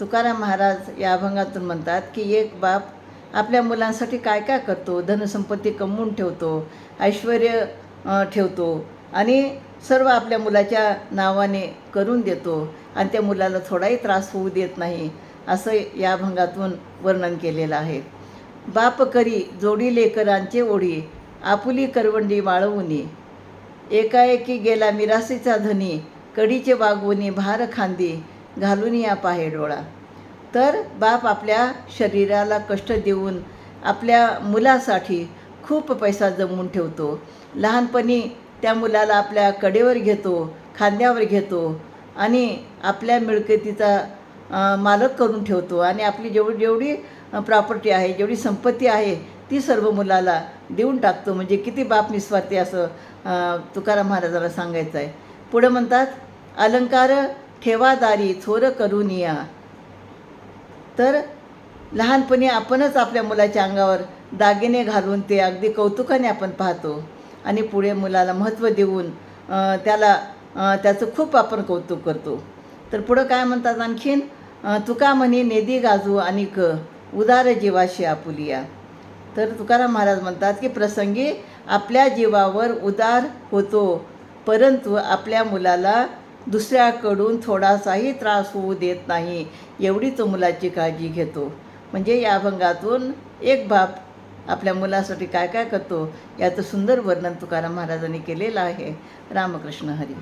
तुकाराम महाराज या अभंगातून म्हणतात की एक बाप आपल्या मुलांसाठी काय काय करतो? धनसंपत्ती कमवून ठेवतो ऐश्वर ठेवतो आणि सर्व आपल्या मुलाच्या नावाने करून देतो आणि त्या मुलाला थोडाही त्रास होऊ देत नाही असं या अभंगातून वर्णन केलेलं आहे. बाप करी जोडी लेकरांचे ओढी आपुली करवंडी वाळवुनी एकाएकी गेला मिरासीचा धनी कडीचे वागवणी भार खांदी घालून या पाहे डोळा. तर बाप आपल्या शरीराला कष्ट देऊन आपल्या मुलासाठी खूप पैसा जमवून ठेवतो. लहानपणी त्या मुलाला आपल्या कडेवर घेतो खांद्यावर घेतो आणि आपल्या मिळकतीचा मालक करून ठेवतो आणि आपली जेवढी जेवढी प्रॉपर्टी आहे जेवढी संपत्ती आहे ती सर्व मुलाला देऊन टाकतो. म्हणजे किती बाप निस्वार्थी असं तुकाराम महाराजाला सांगायचं आहे पुढं म्हणतात अलंकार ठेवादारी थोर करून या. तर लहानपणी आपणच आपल्या मुलाच्या अंगावर दागिने घालून ते अगदी कौतुकाने आपण पाहतो आणि पुढे मुलाला महत्त्व देऊन त्याला त्याचं खूप आपण कौतुक करतो. तर पुढं काय म्हणतात आणखीन? तुका म्हणे नेदी गाजू आणि क उदार जीवाशी आपुलिया. तर तुकाराम महाराज म्हणतात की प्रसंगी आपल्या जीवावर उदार होतो परंतु आपल्या मुलाला दुसऱ्याकडून थोडासाही त्रास होऊ देत नाही एवढी तो मुलाची काळजी घेतो. म्हणजे या अभंगातून एक बाप आपल्या मुलासाठी काय काय करतो याचं सुंदर वर्णन तुकाराम महाराजांनी केलेलं आहे. रामकृष्ण हरी.